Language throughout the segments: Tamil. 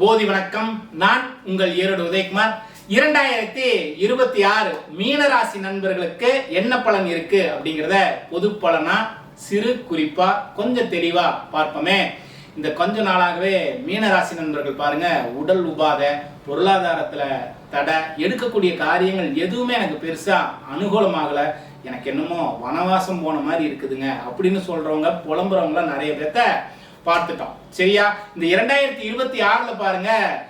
போதி வணக்கம். நான் உங்கள் ஈரோடு உதயகுமார். இரண்டாயிரத்தி இருபத்தி ஆறு மீனராசி நண்பர்களுக்கு என்ன பலன் இருக்கு அப்படிங்கிறத பொது பலனா சிறு குறிப்பா கொஞ்சம் தெளிவா பார்ப்போமே. இந்த கொஞ்ச நாளாகவே மீனராசி நண்பர்கள் பாருங்க உடல் உபாத பொருளாதாரத்துல தடை எடுக்கக்கூடிய காரியங்கள் எதுவுமே எனக்கு பெருசா அனுகூலமாகல. எனக்கு என்னமோ வனவாசம் போன மாதிரி இருக்குதுங்க அப்படின்னு சொல்றவங்க புலம்புறவங்க நிறைய பேர்த்த பார்த்துட்டோம். சரியா? இந்த இரண்டாயிரத்தி இருபத்தி ஆறுல பாருங்க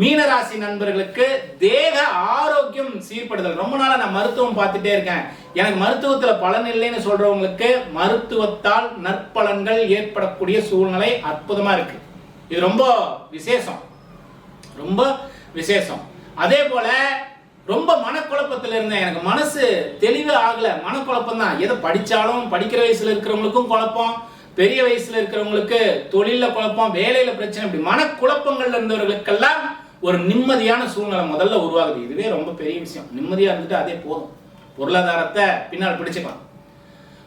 மீனராசி நண்பர்களுக்கு தேக ஆரோக்கியம் சீர்படுதல். ரொம்ப நாளா நான் மருத்துவம் பார்த்துட்டே இருக்கேன். எனக்கு மருத்துவத்துல பலன் இல்லைன்னு சொல்றவங்களுக்கு மருத்துவத்தால் நற்பலன்கள் ஏற்படக்கூடிய சூழ்நிலை அற்புதமா இருக்கு. இது ரொம்ப விசேஷம். ரொம்ப விசேஷம். அதே போல ரொம்ப மனக்குழப்பத்தில் இருந்தேன். எனக்கு மனசு தெளிவு ஆகல. மனக்குழப்பம் தான் எதை படித்தாலும் படிக்கிற வயசுல இருக்கிறவங்களுக்கும் குழப்பம். பெரிய வயசுல இருக்கிறவங்களுக்கு தொழில குழப்பம் வேலையில பிரச்சனை இப்படி மனக்குழப்பங்கள்ல இருந்தவர்களுக்கெல்லாம் ஒரு நிம்மதியான சூழ்நிலை முதல்ல உருவாகுது. இதுவே ரொம்ப பெரிய விஷயம். நிம்மதியா இருந்துட்டு அதே போதும். பொருளாதாரத்தை பின்னால் பிடிச்சுக்கலாம்.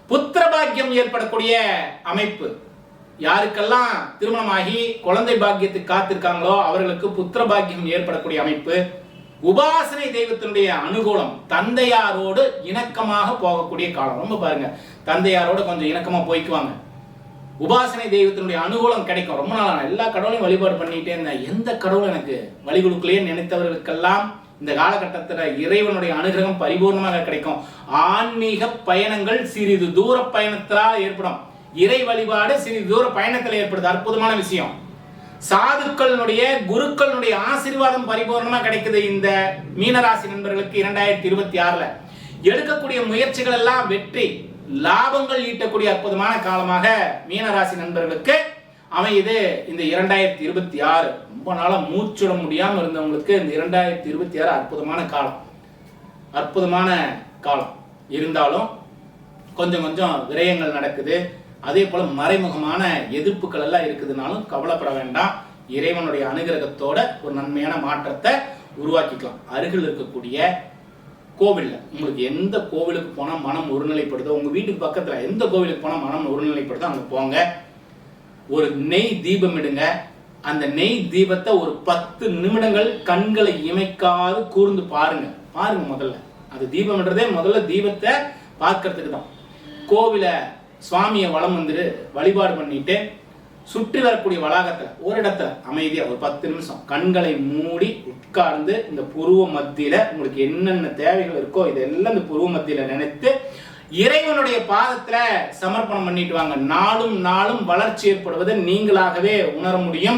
புத்திர பாக்கியம் ஏற்படக்கூடிய அமைப்பு. யாருக்கெல்லாம் திருமணமாகி குழந்தை பாக்கியத்துக்கு காத்திருக்காங்களோ அவர்களுக்கு புத்திர பாக்கியம் ஏற்படக்கூடிய அமைப்பு. உபாசனை தெய்வத்தினுடைய அனுகூலம். தந்தையாரோடு இணக்கமாக போகக்கூடிய காலம். ரொம்ப பாருங்க. தந்தையாரோட கொஞ்சம் இணக்கமா போய்க்குவாங்க. உபாசனை தெய்வத்தினுடைய அனுகூலம் கிடைக்கும். ரொம்ப நாளா எல்லா கடவுளையும் வழிபாடு பண்ணிட்டே இருந்தேன். எந்த கடவுள் எனக்கு வழி கொடுக்கலையே நினைத்தவர்களுக்கெல்லாம் இந்த காலகட்டத்தில் இறைவனுடைய அனுகிரகம் பரிபூர்ணமாக கிடைக்கும். ஆன்மீக பயணங்கள் சிறிது தூர பயணத்தால் ஏற்படும். இறை வழிபாடு சிறிது தூர பயணத்தில் ஏற்படுது. அற்புதமான விஷயம். சாதுக்களுடைய குருக்களுடைய ஆசீர்வாதம் பரிபூர்ணமாக கிடைக்குது இந்த மீனராசி நண்பர்களுக்கு இரண்டாயிரத்தி இருபத்தி ஆறில். எடுக்கக்கூடிய முயற்சிகள் எல்லாம் வெற்றி. லாபங்கள் ஈட்டக்கூடிய அற்புதமான காலமாக மீனராசி நண்பர்களுக்கு அமையுது. இந்த இரண்டாயிரத்தி இருபத்தி ஆறு. ரொம்ப நாளாக மூச்சுட முடியாமல் இருந்தவங்களுக்கு இந்த இரண்டாயிரத்தி இருபத்தி ஆறு அற்புதமான காலம். அற்புதமான காலம். இருந்தாலும் கொஞ்சம் கொஞ்சம் விரயங்கள் நடக்குது. அதே போல் மறைமுகமான எதிர்ப்புகள் எல்லாம் இருக்குதுனாலும் கவலைப்பட வேண்டாம். இறைவனுடைய அனுகிரகத்தோட ஒரு நன்மையான மாற்றத்தை உருவாக்கிக்கலாம். அருகில் இருக்கக்கூடிய கோவிலில். உங்களுக்கு எந்த கோவிலுக்கு போனால் மனம் ஒருநிலைப்படுதோ உங்கள் வீட்டுக்கு பக்கத்தில் எந்த கோவிலுக்கு போனால் மனம் ஒருநிலைப்படுதோ அங்கே போங்க. ஒரு நெய் தீபம் இடுங்க. அந்த நெய் தீபத்தை ஒரு பத்து நிமிடங்கள் கண்களை இமைக்காது கூர்ந்து பாருங்க. பாருங்க முதல்ல. அது தீபம்ன்றதே முதல்ல தீபத்தை பார்க்கறதுக்கு தான் கோவிலை சுவாமியை வலம் வந்துட்டு வழிபாடு பண்ணிட்டு சுற்றி வரக்கூடிய வளாகத்தில் ஒரு இடத்துல அமைதியாக ஒரு பத்து நிமிஷம் கண்களை மூடி உட்கார்ந்து இந்த புருவ மத்தியில் உங்களுக்கு என்னென்ன தேவைகள் இருக்கோ இதெல்லாம் இந்த புருவ மத்தியில் நினைத்து இறைவனுடைய பாதத்தில் சமர்ப்பணம் பண்ணிட்டு வாங்க. நாளும் நாளும் வளர்ச்சி ஏற்படுவதை நீங்களாகவே உணர முடியும்.